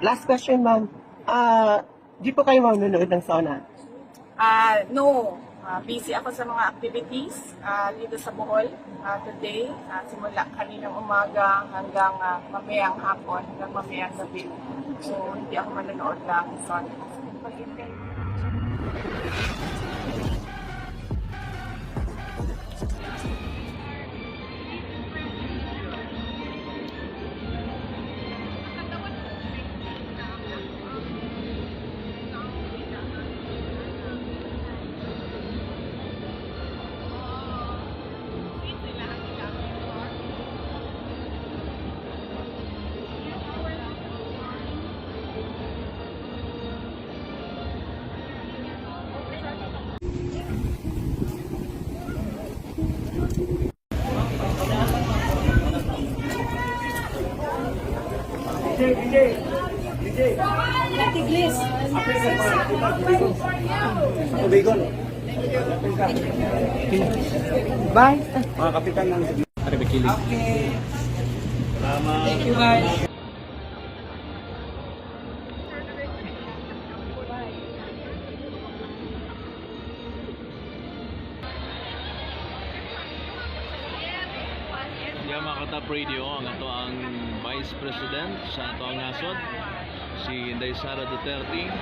last question, ma'am. Ah, di po kayo manunood ng sauna? Ah, no. Ah, busy ako sa mga activities ah, dito sa Bohol ah, today. Ah, simula kaninang umaga hanggang ah, mamayang hapon, hanggang mamayang gabi. So, hindi ako manonood ng son. Bye! Mga kapitan ng Arabikilig. Thank you, guys. Yeah, mga katap radio, ang ato ang Vice President sa ato ang nasod, si Inday Sara Duterte.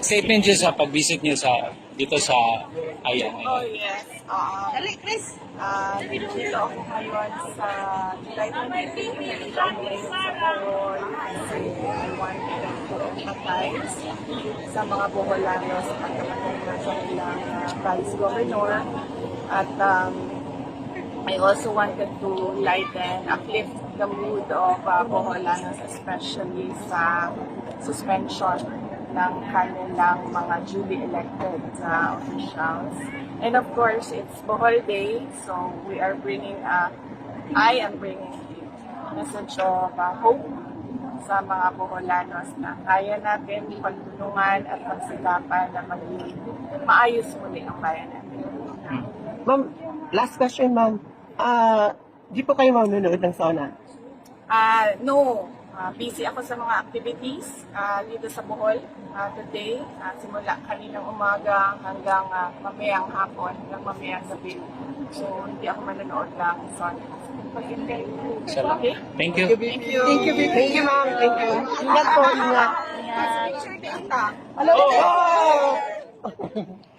Statement niyo sa pag-visit niyo sa dito sa Ayan. Oh, yes. Uh, Dali, Chris. Uh, dito ako ngayon sa July 23. Nandito ako ngayon sa Empathize sa mga Boholano sa pagkakaroon ng kanilang uh, Vice Governor. At um, I also wanted to lighten, uplift the mood of uh, Boholanos, especially sa suspension ng kanilang mga duly elected na officials. And of course, it's Bohol Day, so we are bringing, uh, I am bringing a message of uh, hope sa mga Boholanos na kaya natin pagtulungan at pagsikapan na maging maayos muli ang bayan natin. Ma'am, last question, ma'am. Ah, di po kayo manunood ng sauna? Ah, no. Ah, busy ako sa mga activities ah, dito sa Bohol ah, today. Ah, simula kaninang umaga hanggang ah, mamayang hapon, hanggang mamayang gabi. So, hindi ako manonood ng son. Salamat. Okay? Thank you. Thank you. Thank you, thank you, ma'am. Thank you. Ingat po, ingat. Hello! Oh!